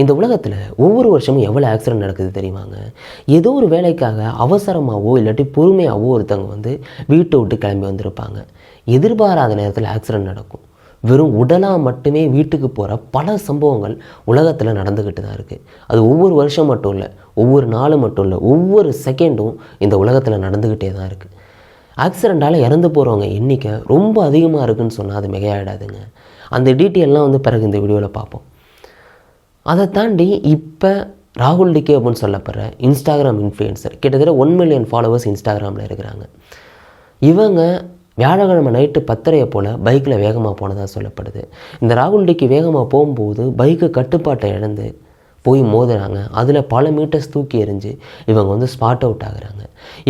இந்த உலகத்தில் ஒவ்வொரு வருஷமும் எவ்வளோ ஆக்சிடென்ட் நடக்குது தெரியுமாங்க? ஏதோ ஒரு வேலைக்காக அவசரமாகவோ இல்லாட்டி பொறுமையாகவோ ஒருத்தவங்க வந்து வீட்டை விட்டு கிளம்பி வந்திருப்பாங்க. எதிர்பாராத நேரத்தில் ஆக்சிடென்ட் நடக்கும். வெறும் உடலாக மட்டுமே வீட்டுக்கு போகிற பல சம்பவங்கள் உலகத்தில் நடந்துக்கிட்டு தான் இருக்குது அது ஒவ்வொரு வருஷம் மட்டும் இல்லை ஒவ்வொரு நாளும் மட்டும் இல்லை ஒவ்வொரு செகண்டும் இந்த உலகத்தில் நடந்துக்கிட்டே தான் இருக்குது ஆக்சிடெண்ட்டால் இறந்து போகிறவங்க எண்ணிக்கை ரொம்ப அதிகமாக இருக்குதுன்னு சொன்னால் அது மிகையாயிடாதுங்க. அந்த டீட்டெயிலெலாம் வந்து பிறகு இந்த வீடியோவில் பார்ப்போம். அதை தாண்டி இப்போ ராகுல் டிகே அப்படின்னு சொல்லப்படுற இன்ஸ்டாகிராம் இன்ஃப்ளூயன்சர் கிட்டத்தட்ட ஒன் மில்லியன் ஃபாலோவர்ஸ் இன்ஸ்டாகிராமில் இருக்கிறாங்க. இவங்க வியாழக்கிழமை நைட்டு பத்தரையை போல் பைக்கில் வேகமாக போனதாக சொல்லப்படுது. இந்த ராகுல் டிக்கு வேகமாக போகும்போது பைக்கு கட்டுப்பாட்டை இழந்து போய் மோதுறாங்க. அதில் பல மீட்டர்ஸ் தூக்கி எறிஞ்சு இவங்க வந்து ஸ்பாட் அவுட் ஆகுறாங்க.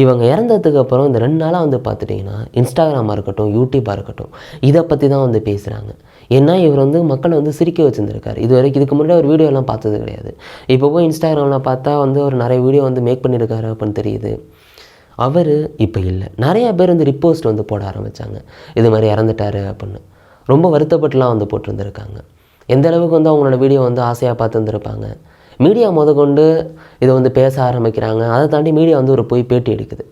இவங்க இறந்ததுக்கு அப்புறம் இந்த ரெண்டு நாளாக வந்து பார்த்துட்டிங்கன்னா இன்ஸ்டாகிராமாக இருக்கட்டும் யூடியூப்பாக இருக்கட்டும் இதை பற்றி தான் வந்து பேசுகிறாங்க ஏன்னா இவர் வந்து மக்களை வந்து சிரிக்க வச்சுருந்துருக்காரு. இது வரைக்கும் இதுக்கு முன்னாடி ஒரு வீடியோலாம் பார்த்தது கிடையாது. இப்போ போய் இன்ஸ்டாகிராமில் பார்த்தா வந்து ஒரு நிறைய வீடியோ வந்து மேக் பண்ணியிருக்காரு அப்படின்னு தெரியுது. அவர் இப்போ இல்லை. நிறையா பேர் வந்து ரிப்போஸ்ட் வந்து போட ஆரம்பித்தாங்க இது மாதிரி இறந்துட்டாரு அப்படின்னு. ரொம்ப வருத்தப்பட்டுலாம் வந்து போட்டிருந்துருக்காங்க. எந்த அளவுக்கு வந்து அவங்களோட வீடியோ வந்து ஆசையாக பார்த்துருந்துருப்பாங்க? மீடியா முதற்கொண்டு இதை வந்து பேச ஆரம்பிக்கிறாங்க. அதை தாண்டி மீடியா வந்து ஒரு போய் பேட்டி எடுக்குது.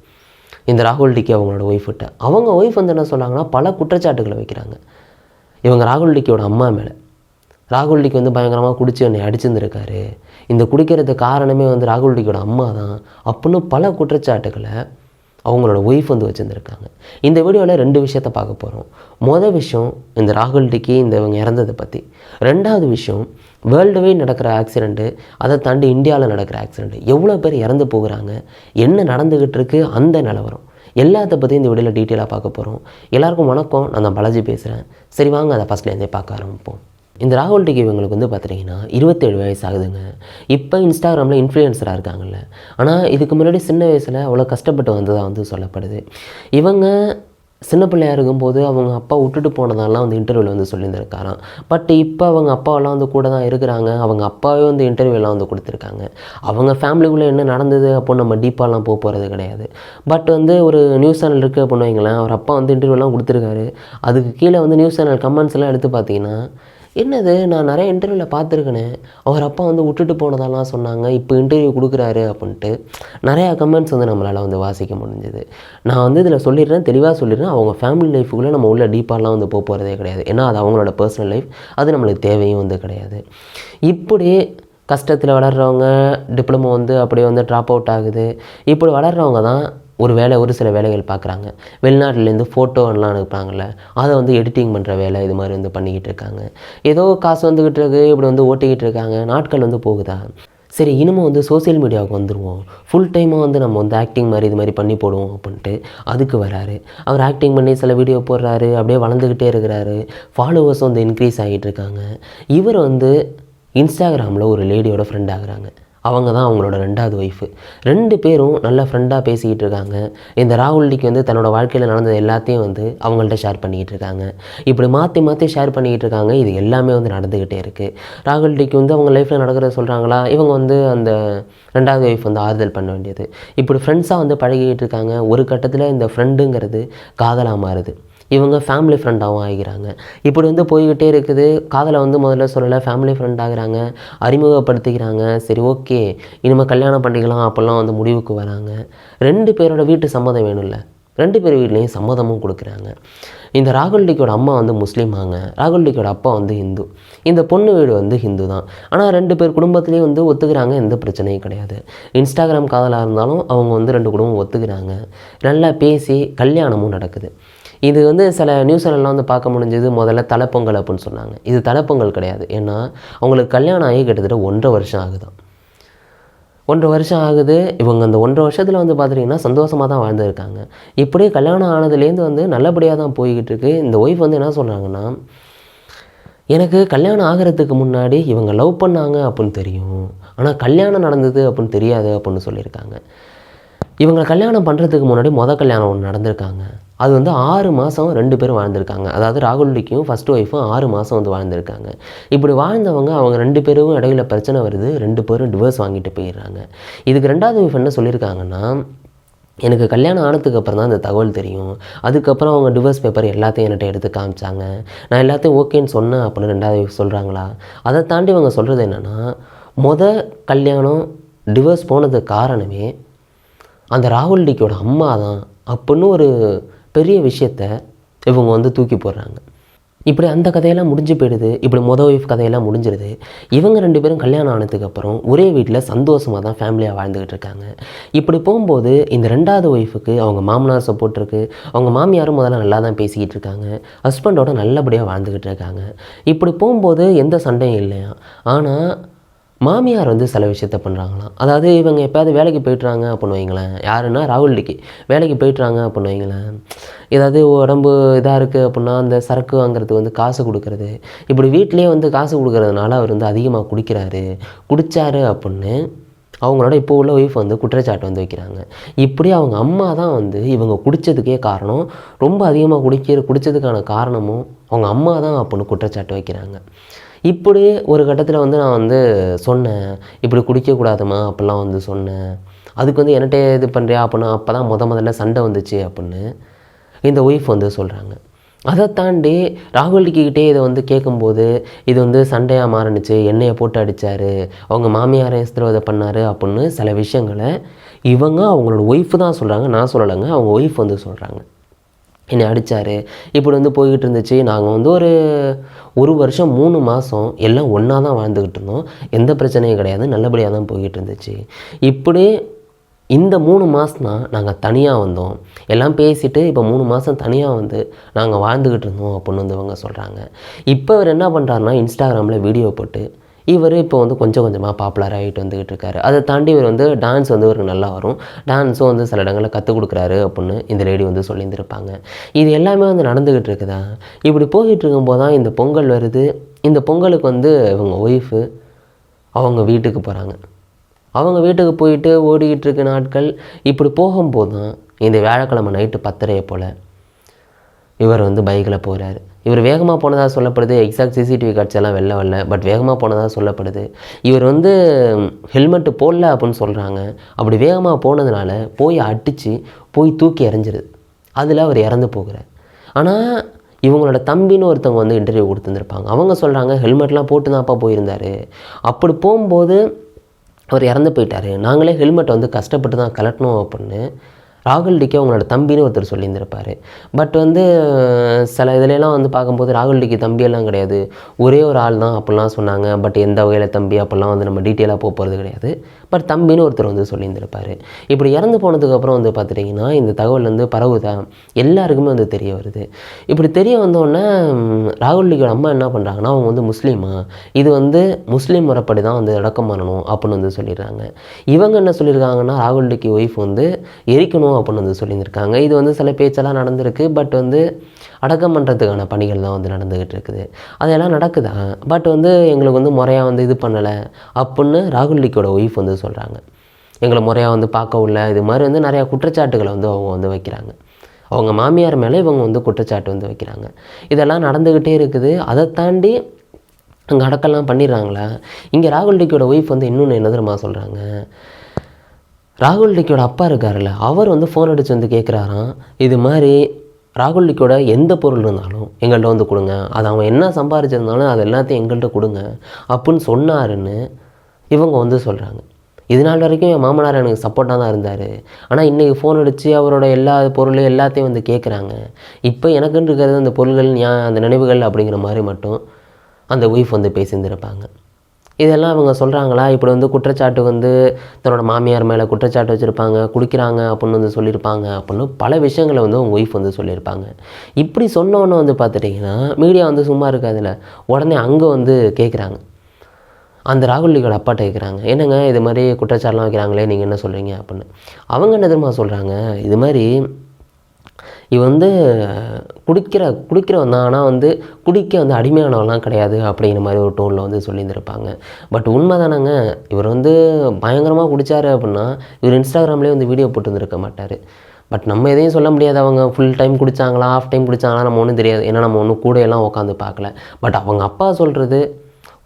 இந்த ராகுல் டிக்கி அவங்களோட ஒய்ஃப்கிட்ட அவங்க ஒய்ஃப் வந்து என்ன சொல்கிறாங்கன்னா பல குற்றச்சாட்டுகளை வைக்கிறாங்க. இவங்க ராகுல் டிக்கியோட அம்மா மேலே. ராகுல் டிக்கி வந்து பயங்கரமாக குடிச்சு என்னை அடிச்சிருந்துருக்காரு. இந்த குடிக்கிறது காரணமே வந்து ராகுல் டிக்கியோட அம்மா தான் அப்படின்னு பல குற்றச்சாட்டுகளை அவங்களோட ஒய்ஃப் வந்து வச்சுருந்துருக்காங்க. இந்த வீடியோவில் ரெண்டு விஷயத்த பார்க்க போகிறோம் மொதல் விஷயம் இந்த ராகுல் டிக்கி இந்த இவங்க இறந்ததை பற்றி ரெண்டாவது விஷயம் வேர்ல்டு வைட் நடக்கிற ஆக்சிடெண்ட்டு அதை தாண்டி இந்தியாவில் நடக்கிற ஆக்சிடெண்ட்டு எவ்வளோ பேர் இறந்து போகிறாங்க? என்ன நடந்துக்கிட்டு இருக்கு? அந்த நிலவரம் எல்லாத்த பற்றியும் இந்த வீடியோவில் டீட்டெயிலாக பார்க்க போகிறோம் எல்லாருக்கும் வணக்கம். நான் தான் பாலாஜி பேசுகிறேன் சரி வாங்க அதை ஃபஸ்ட்லேருந்தே பார்க்க ஆரம்பிப்போம். இந்த ராகுல் டிகி இவங்களுக்கு வந்து பார்த்துட்டிங்கன்னா இருபத்தேழு வயசு ஆகுதுங்க. இப்போ இன்ஸ்டாகிராமில் இன்ஃப்ளூயன்சராக இருக்காங்கல்ல. ஆனால் இதுக்கு முன்னாடி சின்ன வயசில் அவ்வளோ கஷ்டப்பட்டு வந்ததாக வந்து சொல்லப்படுது. இவங்க சின்ன பிள்ளையா இருக்கும்போது அவங்க அப்பா விட்டுட்டு போனதெல்லாம் வந்து இன்டர்வியூவில் வந்து சொல்லியிருந்திருக்காராம். பட் இப்போ அவங்க அப்பாவெல்லாம் வந்து கூட தான் இருக்கிறாங்க. அவங்க அப்பாவே வந்து இன்டர்வியூலாம் வந்து கொடுத்துருக்காங்க. அவங்க ஃபேமிலிக்குள்ளே என்ன நடந்தது அப்போ நம்ம டீப்பாலாம் போக போகிறது கிடையாது. பட் வந்து ஒரு நியூஸ் சேனல் இருக்குது அப்படின்னு வைங்களேன். அவர் அப்பா வந்து இன்டர்வியூலாம் கொடுத்துருக்காரு. அதுக்கு கீழே வந்து நியூஸ் சேனல் கமெண்ட்ஸ் எல்லாம் எடுத்து பார்த்தீங்கன்னா என்னது நான் நிறைய இன்டர்வியூவில் பார்த்துருக்கேனே அவர் அப்பா வந்து விட்டுட்டு போனதெல்லாம் சொன்னாங்க இப்போ இன்டர்வியூ கொடுக்குறாரு அப்படின்ட்டு. நிறையா கமெண்ட்ஸ் வந்து நம்மளால் வந்து வாசிக்க முடிஞ்சுது. நான் வந்து இதில் சொல்லிடுறேன் தெளிவாக சொல்லிடுறேன். அவங்க ஃபேமிலி லைஃபுக்குள்ளே நம்ம உள்ள டீப்பாலாம் வந்து போக போகிறதே கிடையாது. ஏன்னா அது அவங்களோட பர்சனல் லைஃப் அது நம்மளுக்கு தேவையும் வந்து கிடையாது. இப்படி கஷ்டத்தில் வளர்கிறவங்க டிப்ளமோ வந்து அப்படியே வந்து ட்ராப் அவுட் ஆகுது. இப்படி வளர்கிறவங்க தான் ஒரு வேலை ஒரு சில வேலைகள் பார்க்குறாங்க. வெளிநாட்டிலேருந்து ஃபோட்டோலாம் அனுப்புகிறாங்கல்ல அதை வந்து எடிட்டிங் பண்ணுற வேலை இது மாதிரி வந்து பண்ணிக்கிட்டு இருக்காங்க. ஏதோ காசு வந்துக்கிட்டு இருக்கு இப்படி வந்து ஓட்டிக்கிட்டு இருக்காங்க நாட்கள் வந்து போகுதா? சரி இனிமேல் வந்து சோஷியல் மீடியாவுக்கு வந்துடுவோம் ஃபுல் டைமாக வந்து நம்ம வந்து ஆக்டிங் மாதிரி இது மாதிரி பண்ணி போடுவோம் அப்படின்ட்டு அதுக்கு வராரு. அவர் ஆக்டிங் பண்ணி சில வீடியோ போடுறாரு அப்படியே வளர்ந்துக்கிட்டே இருக்கிறாரு. ஃபாலோவர்ஸ் வந்து இன்க்ரீஸ் ஆகிட்டு இருக்காங்க. இவர் வந்து இன்ஸ்டாகிராமில் ஒரு லேடியோட ஃப்ரெண்ட் ஆகுறாங்க. அவங்க தான் அவங்களோட ரெண்டாவது ஒய்ஃபு ரெண்டு பேரும் நல்ல ஃப்ரெண்டாக பேசிக்கிட்டு இருக்காங்க. இந்த ராகுல்டிக்கு வந்து தன்னோட வாழ்க்கையில் நடந்தது எல்லாத்தையும் வந்து அவங்கள்ட்ட ஷேர் பண்ணிக்கிட்டு இருக்காங்க. இப்படி மாற்றி மாற்றி ஷேர் பண்ணிக்கிட்டு இருக்காங்க. இது எல்லாமே வந்து நடந்துக்கிட்டே இருக்குது ராகுல்டிக்கு வந்து அவங்க லைஃப்பில் நடக்கிறத சொல்கிறாங்களா இவங்க வந்து அந்த ரெண்டாவது ஒய்ஃப் வந்து ஆறுதல் பண்ண வேண்டியது. இப்படி ஃப்ரெண்ட்ஸாக வந்து பழகிக்கிட்டு இருக்காங்க. ஒரு கட்டத்தில் இந்த ஃப்ரெண்டுங்கிறது காதலாக மாறுது. இவங்க ஃபேமிலி ஃப்ரெண்டாகவும் ஆகிறாங்க இப்படி வந்து போய்கிட்டே இருக்குது. காதலை வந்து முதல்ல சொல்லலை ஃபேமிலி ஃப்ரெண்ட் ஆகுறாங்க அறிமுகப்படுத்திக்கிறாங்க. சரி ஓகே இனிமேல் கல்யாணம் பண்ணிக்கலாம் அப்போல்லாம் வந்து முடிவுக்கு வராங்க. ரெண்டு பேரோட வீட்டு சம்மதம் வேணும்ல. ரெண்டு பேர் வீட்லேயும் சம்மதமும் கொடுக்குறாங்க. இந்த ராகுல் டிக்கோட அம்மா வந்து முஸ்லீமாங்க ராகுல் டிக்கோட அப்பா வந்து ஹிந்து. இந்த பொண்ணு வீடு வந்து ஹிந்து தான் ஆனால் ரெண்டு பேர் குடும்பத்துலேயும் வந்து ஒத்துக்கிறாங்க எந்த பிரச்சனையும் கிடையாது. இன்ஸ்டாகிராம் காதலாக இருந்தாலும் அவங்க வந்து ரெண்டு குடும்பம் ஒத்துக்கிறாங்க. நல்லா பேசி கல்யாணமும் நடக்குது. இது வந்து சில நியூஸ் சேனல்லாம் வந்து பார்க்க முடிஞ்சது முதல்ல தலைப்பொங்கல் அப்படின்னு சொன்னாங்க. இது தலைப்பொங்கல் கிடையாது. ஏன்னா அவங்களுக்கு கல்யாணம் ஆகி கிட்டத்தட்ட ஒன்றரை வருஷம் ஆகுதான் ஒன்றரை வருஷம் ஆகுது. இவங்க அந்த ஒன்றரை வருஷத்தில் வந்து பார்த்துட்டிங்கன்னா சந்தோஷமாக தான் வாழ்ந்துருக்காங்க. இப்படியே கல்யாணம் ஆனதுலேருந்து வந்து நல்லபடியாக தான் போய்கிட்டு இருக்கு. இந்த ஒய்ஃப் வந்து என்ன சொல்கிறாங்கன்னா எனக்கு கல்யாணம் ஆகிறதுக்கு முன்னாடி இவங்க லவ் பண்ணாங்க அப்படின்னு தெரியும். ஆனால் கல்யாணம் நடந்தது அப்படின்னு தெரியாது அப்படின்னு சொல்லியிருக்காங்க. இவங்க கல்யாணம் பண்ணுறதுக்கு முன்னாடி மொதல் கல்யாணம் ஒன்று நடந்திருக்காங்க. அது வந்து ஆறு மாதம் ரெண்டு பேரும் வாழ்ந்திருக்காங்க. அதாவது ராகுல்டிக்கும் ஃபஸ்ட் ஒய்ஃபும் ஆறு மாதம் வந்து வாழ்ந்திருக்காங்க. இப்படி வாழ்ந்தவங்க அவங்க ரெண்டு பேரும் இடையில பிரச்சனை வருது. ரெண்டு பேரும் டிவோர்ஸ் வாங்கிட்டு போயிடுறாங்க. இதுக்கு ரெண்டாவது ஒய்ஃப் என்ன சொல்லியிருக்காங்கன்னா எனக்கு கல்யாணம் ஆனதுக்கு அப்புறம் தான் இந்த தகவல் தெரியும். அதுக்கப்புறம் அவங்க டிவோர்ஸ் பேப்பர் எல்லாத்தையும் என்கிட்ட எடுத்து காமிச்சாங்க. நான் எல்லாத்தையும் ஓகேன்னு சொன்னேன் அப்படின்னு ரெண்டாவது சொல்கிறாங்களா அதை தாண்டி அவங்க சொல்கிறது என்னென்னா முத கல்யாணம் டிவோர்ஸ் போனதுக்கு காரணமே அந்த ராகுல் டிக்கியோட அம்மா தான் அப்படின்னு ஒரு பெரிய விஷயத்த இவங்க வந்து தூக்கி போடுறாங்க. இப்படி அந்த கதையெல்லாம் முடிஞ்சு போயிடுது. இப்படி மொத ஒய்ஃப் கதையெல்லாம் முடிஞ்சிருது. இவங்க ரெண்டு பேரும் கல்யாணம் ஆனதுக்கப்புறம் ஒரே வீட்டில் சந்தோஷமாக தான் ஃபேமிலியாக வாழ்ந்துக்கிட்டு இருக்காங்க. இப்படி போகும்போது இந்த ரெண்டாவது ஒய்ஃபுக்கு அவங்க மாமனார் சப்போர்ட் இருக்குது அவங்க மாமியாரும் முதல்ல நல்லா தான் பேசிக்கிட்டு இருக்காங்க. ஹஸ்பண்டோட நல்லபடியாக வாழ்ந்துக்கிட்டு இருக்காங்க. இப்படி போகும்போது எந்த சண்டையும் இல்லையா? ஆனால் மாமியார் வந்து சில விஷயத்த பண்ணுறாங்களாம் அதாவது இவங்க எப்போயாவது வேலைக்கு போயிட்டுறாங்க அப்படின்னு வைங்களேன். யாருன்னா ராகுல் டிக்கி வேலைக்கு போயிட்டுறாங்க அப்படின்னு வைங்களேன். ஏதாவது உடம்பு இதாக இருக்குது அப்படின்னா அந்த சரக்கு வாங்குறதுக்கு வந்து காசு கொடுக்கறது. இப்படி வீட்டிலே வந்து காசு கொடுக்கறதுனால அவர் வந்து அதிகமாக குடிக்கிறாரு. குடித்தாரு அப்படின்னு அவங்களோட இப்போ உள்ள ஒய்ஃப் வந்து குற்றச்சாட்டு வந்து வைக்கிறாங்க. இப்படி அவங்க அம்மா தான் வந்து இவங்க குடித்ததுக்கே காரணம். ரொம்ப அதிகமாக குடிக்கிற குடித்ததுக்கான காரணமும் அவங்க அம்மா தான் அப்படின்னு குற்றச்சாட்டு வைக்கிறாங்க. இப்படி ஒரு கட்டத்தில் வந்து நான் வந்து சொன்னேன். இப்படி குடிக்கக்கூடாதுமா அப்படிலாம் வந்து சொன்னேன். அதுக்கு வந்து என்கிட்ட இது பண்ணுறியா அப்படின்னா அப்போ தான் முத முதல்ல சண்டை வந்துச்சு அப்படின்னு இந்த ஒய்ஃப் வந்து சொல்கிறாங்க அதை தாண்டி ராகுல்கிட்டே இதை வந்து கேட்கும்போது இது வந்து சண்டையாக மாறினுச்சு என்னையை போட்டு அடித்தார் அவங்க மாமியாரை சித்திரவதை பண்ணார் அப்படின்னு சில விஷயங்களை இவங்க அவங்களோட ஒய்ஃப் தான் சொல்கிறாங்க நான் சொல்லலைங்க அவங்க ஒய்ஃப் வந்து சொல்கிறாங்க என்னை அடித்தார் இப்படி வந்து போய்கிட்டு இருந்துச்சு நாங்கள் வந்து ஒரு ஒரு வருஷம் மூணு மாதம் எல்லாம் ஒன்றா தான் வாழ்ந்துக்கிட்டு இருந்தோம். எந்த பிரச்சனையும் கிடையாது. நல்லபடியாக தான் போய்கிட்டு இருந்துச்சு இப்படி இந்த மூணு மாதம்னா நாங்கள் தனியாக வந்தோம். எல்லாம் பேசிவிட்டு இப்போ மூணு மாதம் தனியாக வந்து நாங்கள் வாழ்ந்துக்கிட்டு இருந்தோம் அப்படின்னு வந்து இவங்க சொல்கிறாங்க இப்போ இவர் என்ன பண்ணுறாருனா இன்ஸ்டாகிராமில் வீடியோ போட்டு இவர் இப்போ வந்து கொஞ்சம் கொஞ்சமாக பாப்புலர் ஆகிட்டு வந்துக்கிட்டு இருக்காரு. அதை தாண்டி இவர் வந்து டான்ஸ் வந்து இவருக்கு நல்லா வரும். டான்ஸும் வந்து சில இடங்களில் கற்றுக் கொடுக்குறாரு அப்படின்னு இந்த லேடி வந்து சொல்லியிருந்திருப்பாங்க. இது எல்லாமே வந்து நடந்துக்கிட்டு இருக்குதா? இப்படி போயிட்டு இருக்கும்போது தான் இந்த பொங்கல் வருது. இந்த பொங்கலுக்கு வந்து இவங்க ஒய்ஃபு அவங்க வீட்டுக்கு போகிறாங்க அவங்க வீட்டுக்கு போயிட்டு ஓடிக்கிட்டு இருக்க நாட்கள் இப்படி போகும்போது தான் இந்த வியாழக்கிழமை நைட்டு பத்தரையை போல் இவர் வந்து பைக்கில் போகிறாரு இவர் வேகமாக போனதாக சொல்லப்படுது. எக்ஸாக்ட் சிசிடிவி காட்சியெல்லாம் வெளில வரல. பட் வேகமாக போனதாக சொல்லப்படுது. இவர் வந்து ஹெல்மெட்டு போடல அப்படின்னு சொல்கிறாங்க அப்படி வேகமாக போனதுனால போய் அடித்து போய் தூக்கி எறிஞ்சிருது. அதில் அவர் இறந்து போகிறார். ஆனால் இவங்களோட தம்பின்னு ஒருத்தவங்க வந்து இன்டர்வியூ கொடுத்துருந்துருப்பாங்க. அவங்க சொல்கிறாங்க ஹெல்மெட்லாம் போட்டு தான்ப்பா போயிருந்தார். அப்படி போகும்போது அவர் இறந்து போயிட்டார். நாங்களே ஹெல்மெட் வந்து கஷ்டப்பட்டு தான் கலட்டணும் அப்படின்னு ராகுல் டிக்கே அவங்களோட தம்பின்னு ஒருத்தர் சொல்லியிருந்திருப்பார். பட் வந்து சில இதுலலாம் வந்து பார்க்கும்போது ராகுல் டிக்கி தம்பியெல்லாம் கிடையாது. ஒரே ஒரு ஆள் தான் அப்படிலாம் சொன்னாங்க. பட் எந்த வகையில் தம்பி அப்படிலாம் வந்து நம்ம டீட்டெயிலாக போக போகிறது கிடையாது. பட் தம்பின்னு ஒருத்தர் வந்து சொல்லியிருந்திருப்பார். இப்படி இறந்து போனதுக்கப்புறம் வந்து பார்த்துட்டிங்கன்னா இந்த தகவல் வந்து பரவுதா? எல்லாருக்குமே வந்து தெரிய வருது. இப்படி தெரிய வந்தோடனே ராகுல் டிக்கியோட அம்மா என்ன பண்ணுறாங்கன்னா அவங்க வந்து முஸ்லீமா? இது வந்து முஸ்லீம் முறைப்படி தான் வந்து அடக்கம் பண்ணணும் அப்படின்னு வந்து சொல்லிடுறாங்க. இவங்க என்ன சொல்லியிருக்காங்கன்னா ராகுல் டிக்கி ஒய்ஃப் வந்து எரிக்கணும் அப்படின்னு வந்து சொல்லியிருக்காங்க இது வந்து சில பேச்செல்லாம் நடந்திருக்கு. பட் வந்து அடக்கம் பண்ணுறதுக்கான பணிகள் தான் வந்து நடந்துக்கிட்டு இருக்குது. அதெல்லாம் நடக்குதா? பட் வந்து எங்களுக்கு வந்து முறையாக வந்து இது பண்ணலை அப்புடின்னு ராகுல் டிக்கோட ஒய்ஃப் வந்து சொல்கிறாங்க எங்களை முறையாக வந்து பார்க்கவில்ல இது மாதிரி வந்து நிறையா குற்றச்சாட்டுகளை வந்து அவங்க வந்து வைக்கிறாங்க. அவங்க மாமியார் மேலே இவங்க வந்து குற்றச்சாட்டு வந்து வைக்கிறாங்க. இதெல்லாம் நடந்துக்கிட்டே இருக்குது. அதை தாண்டி அங்கே அடக்கெல்லாம் பண்ணிடுறாங்களா? இங்கே ராகுல் டிக்கியோட ஒய்ஃப் வந்து இன்னொன்று என்ன தெரியுமா சொல்கிறாங்க ராகுல் டிக்கியோட அப்பா இருக்கார்ல அவர் வந்து ஃபோன் அடித்து வந்து கேட்குறாராம் இது மாதிரி ராகுல் டிக்கியோட எந்த பொருள் இருந்தாலும் எங்கள்கிட்ட வந்து கொடுங்க அது அவன் என்ன சம்பாரிச்சிருந்தாலும் அது எல்லாத்தையும் எங்கள்கிட்ட கொடுங்க அப்புடின்னு சொன்னாருன்னு இவங்க வந்து சொல்கிறாங்க இது நாள் வரைக்கும் என் மாமனார் எனக்கு சப்போர்ட்டாக தான் இருந்தார். ஆனால் இன்றைக்கி ஃபோன் அடித்து அவரோட எல்லா பொருளும் எல்லாத்தையும் வந்து கேட்குறாங்க இப்போ எனக்குன்னு இருக்கிறது அந்த பொருள்கள் ஞா அந்த நினைவுகள் அப்படிங்கிற மாதிரி மட்டும் அந்த ஒய்ஃப் வந்து பேசியிருந்திருப்பாங்க. இதெல்லாம் அவங்க சொல்கிறாங்களா இப்படி வந்து குற்றச்சாட்டு வந்து தன்னோட மாமியார் மேலே குற்றச்சாட்டு வச்சுருப்பாங்க குடிக்கிறாங்க அப்படின்னு வந்து சொல்லியிருப்பாங்க அப்படின்னு பல விஷயங்களை வந்து அவங்க ஒய்ஃப் வந்து சொல்லியிருப்பாங்க. இப்படி சொன்னோன்னே வந்து பார்த்துட்டிங்கன்னா மீடியா வந்து சும்மா இருக்காதுல்ல. உடனே அங்கே வந்து கேட்குறாங்க அந்த ராகுல்லியோட அப்பாட்ட கேட்குறாங்க என்னங்க இது மாதிரி குற்றச்சாட்டுலாம் வைக்கிறாங்களே நீங்கள் என்ன சொல்கிறீங்க அப்படின்னு. அவங்க என்ன தெரியுமா சொல்கிறாங்க இது மாதிரி இவன் வந்து குடிக்கிற குடிக்கிறவன் தான். ஆனால் வந்து குடிக்க வந்து அடிமையானவெல்லாம் கிடையாது அப்படிங்கிற மாதிரி ஒரு டோனில் வந்து சொல்லியிருந்திருப்பாங்க. பட் உண்மை தானேங்க இவர் வந்து பயங்கரமாக குடித்தார் அப்படின்னா இவர் இன்ஸ்டாகிராம்லேயே வந்து வீடியோ போட்டு வந்திருக்க மாட்டார். பட் நம்ம எதையும் சொல்ல முடியாது அவங்க. ஃபுல் டைம் குடித்தாங்களா ஆஃப் டைம் குடித்தாங்களா நம்ம ஒன்றும் தெரியாது. ஏன்னா நம்ம ஒன்றும் கூட எல்லாம் உட்காந்து பார்க்கல. பட் அவங்க அப்பா சொல்கிறது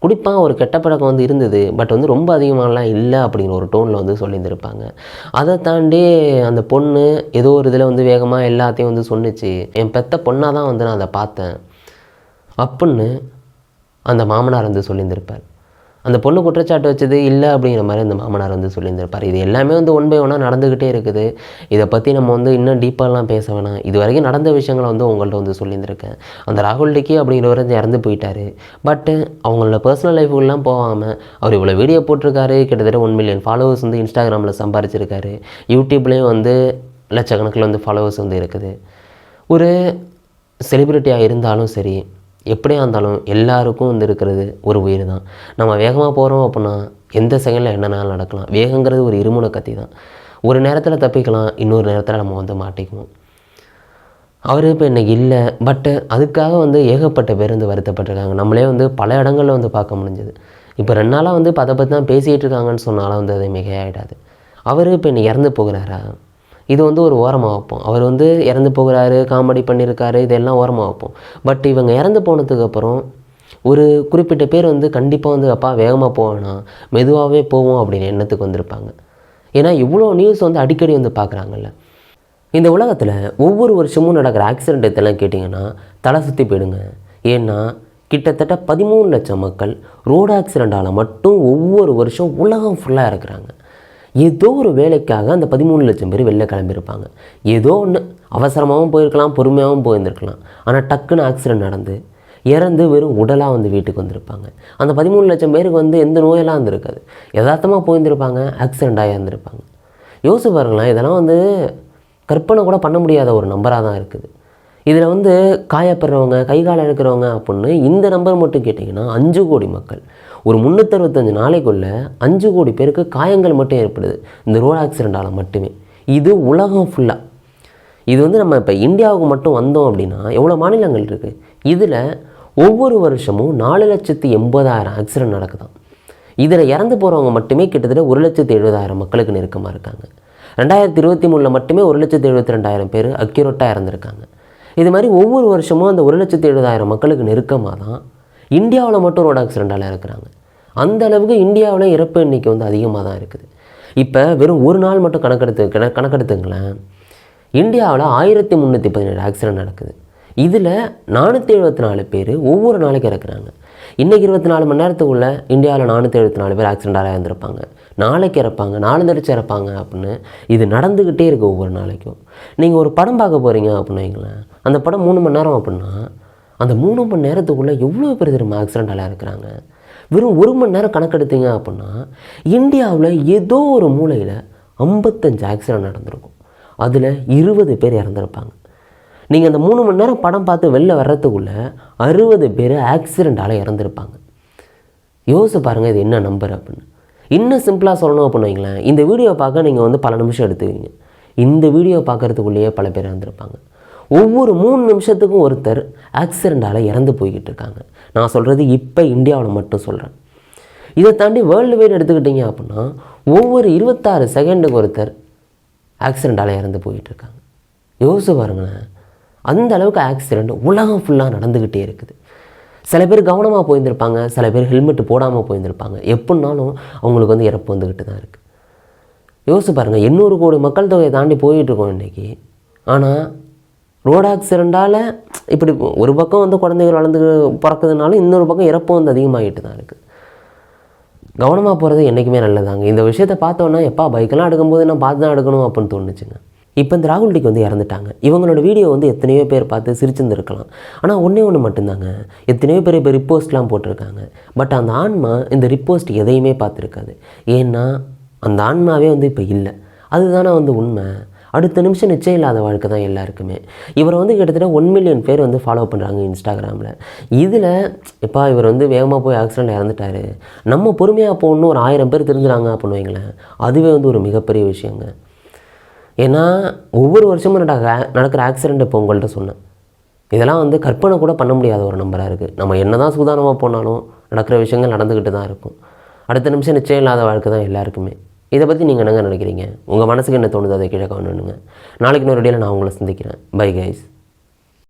குடிப்பான் ஒரு கெட்ட பழக்கம் வந்து இருந்தது பட் வந்து ரொம்ப அதிகமாகலாம் இல்லை அப்படிங்கிற ஒரு டோனில் வந்து சொல்லியிருந்திருப்பாங்க. அதை தாண்டி அந்த பொண்ணு ஏதோ ஒரு இதில் வந்து வேகமாக எல்லாத்தையும் வந்து சொன்னுச்சு. என் பெத்த பொண்ணாக தான் வந்து நான் அதை பார்த்தேன். அப்புடின்னு அந்த மாமனார் வந்து சொல்லியிருந்திருப்பார். அந்த பொண்ணு குற்றச்சாட்டு வச்சது இல்லை அப்படிங்கிற மாதிரி அந்த மாமனார் வந்து சொல்லியிருந்திருப்பார். இது எல்லாமே வந்து ஒன் பை ஒன்னாக நடந்துக்கிட்டே இருக்குது. இதை பற்றி நம்ம வந்து இன்னும் டீப்பாலாம் பேச வேணாம். இது வரைக்கும் நடந்த விஷயங்களை வந்து உங்கள்கிட்ட வந்து சொல்லியிருந்திருக்கேன். அந்த ராகுல் டிக்கி அப்படிங்கிறவர் வந்து இறந்து போயிட்டார். பட்டு அவங்களோட பர்சனல் லைஃபுக்கெல்லாம் போகாமல் அவர் இவ்வளோ வீடியோ போட்டிருக்காரு. கிட்டத்தட்ட ஒன் மில்லியன் ஃபாலோவர்ஸ் வந்து இன்ஸ்டாகிராமில் சம்பாரிச்சிருக்காரு. யூடியூப்லேயும் வந்து லட்சக்கணக்கில் வந்து ஃபாலோவர்ஸ் வந்து இருக்குது. ஒரு செலிப்ரிட்டியாக இருந்தாலும் சரி எப்படியா இருந்தாலும் எல்லாருக்கும் வந்து இருக்கிறது ஒரு உயிர் தான் நம்ம வேகமாக போகிறோம் அப்படின்னா எந்த செகண்டில் என்னனாலும் நடக்கலாம். வேகங்கிறது ஒரு இருமுனை கத்தி தான். ஒரு நேரத்தில் தப்பிக்கலாம் இன்னொரு நேரத்தில் நம்ம வந்து மாட்டிக்குவோம். அவர் இப்போ இன்றைக்கி இல்லை பட்டு அதுக்காக வந்து ஏகப்பட்ட பேர் வந்து வருத்தப்பட்டிருக்காங்க. நம்மளே வந்து பல இடங்களில் வந்து பார்க்க முடிஞ்சது. இப்போ ரெண்டு நாளாக வந்து இப்போ அதை பற்றி தான் பேசிகிட்டு இருக்காங்கன்னு சொன்னாலும் வந்து அது மிகையாயிடாது. அவர் இப்போ இன்னைக்கு இறந்து போகிறாரா? இது வந்து ஒரு ஓரமாக வைப்போம். அவர் வந்து இறந்து போகிறாரு காமெடி பண்ணியிருக்காரு இதெல்லாம் ஓரமாக வைப்போம். பட் இவங்க இறந்து போனதுக்கப்புறம் ஒரு குறிப்பிட்ட பேர் வந்து கண்டிப்பாக வந்து அப்பா வேகமாக போவேனா மெதுவாகவே போவோம் அப்படின்னு எண்ணத்துக்கு வந்திருப்பாங்க. ஏன்னா இவ்வளோ நியூஸ் வந்து அடிக்கடி வந்து பார்க்குறாங்கல்ல. இந்த உலகத்தில் ஒவ்வொரு வருஷமும் நடக்கிற ஆக்சிடென்ட் இதெல்லாம் கேட்டிங்கன்னா தலை சுற்றி போயிடுங்க. ஏன்னா கிட்டத்தட்ட பதிமூணு லட்சம் மக்கள் ரோடு ஆக்சிடெண்ட்டால் மட்டும் ஒவ்வொரு வருஷம் உலகம் ஃபுல்லாக இருக்கிறாங்க ஏதோ ஒரு வேலைக்காக அந்த பதிமூணு லட்சம் பேர் வெளில கிளம்பியிருப்பாங்க. ஏதோ ஒன்று அவசரமாகவும் போயிருக்கலாம் பொறுமையாகவும் போயிருந்திருக்கலாம். ஆனால் டக்குன்னு ஆக்சிடென்ட் நடந்து இறந்து வெறும் உடலாக வந்து வீட்டுக்கு வந்திருப்பாங்க. அந்த பதிமூணு லட்சம் பேருக்கு வந்து எந்த நோயெல்லாம் இருந்திருக்காது யதார்த்தமாக போயிருந்திருப்பாங்க ஆக்சிடெண்ட்டாக இருந்திருப்பாங்க யோசிச்சு பாருங்களேன் இதெல்லாம் வந்து கற்பனை கூட பண்ண முடியாத ஒரு நம்பராக தான் இருக்குது. இதில் வந்து காயப்படுறவங்க கை கால் இழக்கிறவங்க அப்படின்னு இந்த நம்பர் மட்டும் கேட்டிங்கன்னா அஞ்சு கோடி மக்கள். ஒரு முந்நூற்றறுபத்தஞ்சு நாளைக்குள்ளே அஞ்சு கோடி பேருக்கு காயங்கள் மட்டும் ஏற்படுது. இந்த ரோடு ஆக்சிடெண்ட்டால் மட்டுமே. இது உலகம் ஃபுல்லாக இது வந்து நம்ம இப்போ இந்தியாவுக்கு மட்டும் வந்தோம் அப்படின்னா எவ்வளோ மாநிலங்கள் இருக்குது இதில் ஒவ்வொரு வருஷமும் நாலு லட்சத்து எண்பதாயிரம் ஆக்சிடென்ட் நடக்குதாம் இதில் இறந்து போகிறவங்க மட்டுமே கிட்டத்தட்ட ஒரு லட்சத்து எழுபதாயிரம் மக்களுக்கு நெருக்கமாக இருக்காங்க. ரெண்டாயிரத்தி இருபத்தி மூணில் மட்டுமே ஒரு லட்சத்து எழுபத்தி ரெண்டாயிரம் பேர் அக்யூரட்டாக இறந்துருக்காங்க. இது மாதிரி ஒவ்வொரு வருஷமும் அந்த ஒரு லட்சத்து எழுபதாயிரம் மக்களுக்கு நெருக்கமாக தான் இந்தியாவில் மட்டும் ரோட் ஆக்சிடெண்ட்டால் இருக்கிறாங்க அந்த அளவுக்கு இந்தியாவில் இறப்பு எண்ணிக்கை வந்து அதிகமாக தான் இருக்குது. இப்போ வெறும் ஒரு நாள் மட்டும் கணக்கெடுத்து கண கணக்கெடுத்துங்களேன். இந்தியாவில் ஆயிரத்தி முந்நூற்றி பதினேழு ஆக்சிடென்ட் நடக்குது. இதில் நானூற்றி எழுபத்தி நாலு பேர் ஒவ்வொரு நாளைக்கு இறக்குறாங்க. இன்றைக்கி இருபத்தி நாலு மணி நேரத்துக்குள்ளே இந்தியாவில் நானூற்றி எழுபத்தி நாலு பேர் ஆக்சிடென்டாக இருந்திருப்பாங்க நாளைக்கு இறப்பாங்க நாலு தரிச்சு இறப்பாங்க அப்படின்னு இது நடந்துக்கிட்டே இருக்குது ஒவ்வொரு நாளைக்கும். நீங்கள் ஒரு படம் பார்க்க போகிறீங்க அப்படின்னு வைங்களேன். அந்த படம் மூணு மணி நேரம் அப்படின்னா அந்த மூணு மணி நேரத்துக்குள்ளே எவ்வளோ பேர் திரும்ப ஆக்சிடென்டாக இருக்கிறாங்க. வெறும் ஒரு மணி நேரம் கணக்கெடுத்தீங்க அப்படின்னா இந்தியாவில் ஏதோ ஒரு மூலையில் ஐம்பத்தஞ்சு ஆக்சிடென்ட் நடந்திருக்கும். அதில் இருபது பேர் இறந்துருப்பாங்க. நீங்கள் அந்த மூணு மணி நேரம் படம் பார்த்து வெளில வர்றதுக்குள்ளே அறுபது பேர் ஆக்சிடெண்ட்டால் இறந்துருப்பாங்க. யோசிச்சு பாருங்கள் இது என்ன நம்பர் அப்படின்னு. இன்னும் சிம்பிளாக சொல்லணும் அப்படின்னு வைங்களேன். இந்த வீடியோ பார்க்க நீங்கள் வந்து பல நிமிஷம் எடுத்துவீங்க இந்த வீடியோ பார்க்குறதுக்குள்ளேயே பல பேர் இறந்துருப்பாங்க. ஒவ்வொரு மூணு நிமிஷத்துக்கும் ஒருத்தர் ஆக்சிடெண்ட்டால் இறந்து போய்கிட்டு இருக்காங்க நான் சொல்கிறது இப்போ இந்தியாவில் மட்டும் சொல்கிறேன் இதை தாண்டி வேர்ல்டு வைடு எடுத்துக்கிட்டிங்க அப்படின்னா ஒவ்வொரு இருபத்தாறு செகண்டுக்கு ஒருத்தர் ஆக்சிடெண்ட்டால் இறந்து போயிட்டு இருக்காங்க யோசிச்சு பாருங்களேன். அந்த அளவுக்கு ஆக்சிடெண்ட் உலகம் ஃபுல்லாக நடந்துக்கிட்டே இருக்குது. சில பேர் கவனமாக போயிருந்திருப்பாங்க சில பேர் ஹெல்மெட் போடாமல் போயிருந்திருப்பாங்க. எப்படின்னாலும் அவங்களுக்கு வந்து இறப்பு வந்துக்கிட்டு தான் இருக்குது யோசிச்சு பாருங்கள் எண்ணூறு கோடி மக்கள் தொகையை தாண்டி போயிட்டுருக்கோம் இன்றைக்கி ஆனால் ரோடு ஆக்சிடெண்ட்டால் இப்படி ஒரு பக்கம் வந்து குழந்தைகள் வளர்ந்து பிறக்குதுனால இன்னொரு பக்கம் இறப்பும் வந்து அதிகமாகிட்டு தான் இருக்குது கவனமாக போகிறது என்றைக்குமே நல்லதாங்க. இந்த விஷயத்தை பார்த்தோன்னா எப்பா பைக்கெல்லாம் எடுக்கும்போது நான் பார்த்து தான் எடுக்கணும் அப்படின்னு தோணுச்சுங்க. இப்போ இந்த ராகுல் டிக்கு வந்து இறந்துட்டாங்க. இவங்களோட வீடியோ வந்து எத்தனையோ பேர் பார்த்து சிரிச்சிருந்துருக்கலாம். ஆனால் ஒன்றே ஒன்று மட்டும்தாங்க. எத்தனையோ பேர் இப்போ ரிப்போஸ்ட்லாம் போட்டிருக்காங்க. பட் அந்த ஆன்மா இந்த ரிப்போஸ்ட் எதையுமே பார்த்துருக்காது. ஏன்னா அந்த ஆன்மாவே வந்து இப்போ இல்லை. அதுதானே வந்து உண்மை. அடுத்த நிமிஷம் நிச்சயம் இல்லாத வாழ்க்கை தான் எல்லாருக்குமே. இவரை வந்து கிட்டத்தட்ட ஒன் மில்லியன் பேர் வந்து ஃபாலோ பண்ணுறாங்க இன்ஸ்டாகிராமில். இதில் இப்போ இவர் வந்து வேகமாக போய் ஆக்சிடெண்ட் இறந்துட்டாரு. நம்ம பொறுமையாக போகணும் ஒரு ஆயிரம் பேர் தெரிஞ்சுறாங்க அப்படின்னு வைங்களேன். அதுவே வந்து ஒரு மிகப்பெரிய விஷயங்க. ஏன்னா ஒவ்வொரு வருஷமும் நடக்க நடக்கிற ஆக்சிடெண்ட் இப்போ உங்கள்கிட்ட சொன்னேன். இதெல்லாம் வந்து கற்பனை கூட பண்ண முடியாத ஒரு நம்பராக இருக்குது நம்ம என்ன தான் சூதானமாக போனாலும் நடக்கிற விஷயங்கள் நடந்துக்கிட்டு தான் இருக்கும். அடுத்த நிமிஷம் நிச்சயம் இல்லாத வாழ்க்கை தான் எல்லாருக்குமே. இதை பற்றி நீங்கள் என்னங்க நினைக்கிறீங்க? உங்கள் மனசுக்கு என்ன தோணுது? அதை கீழே காணணுங்க நாளைக்கு இன்னொரு இடையில நான் உங்களை சந்திக்கிறேன். Bye guys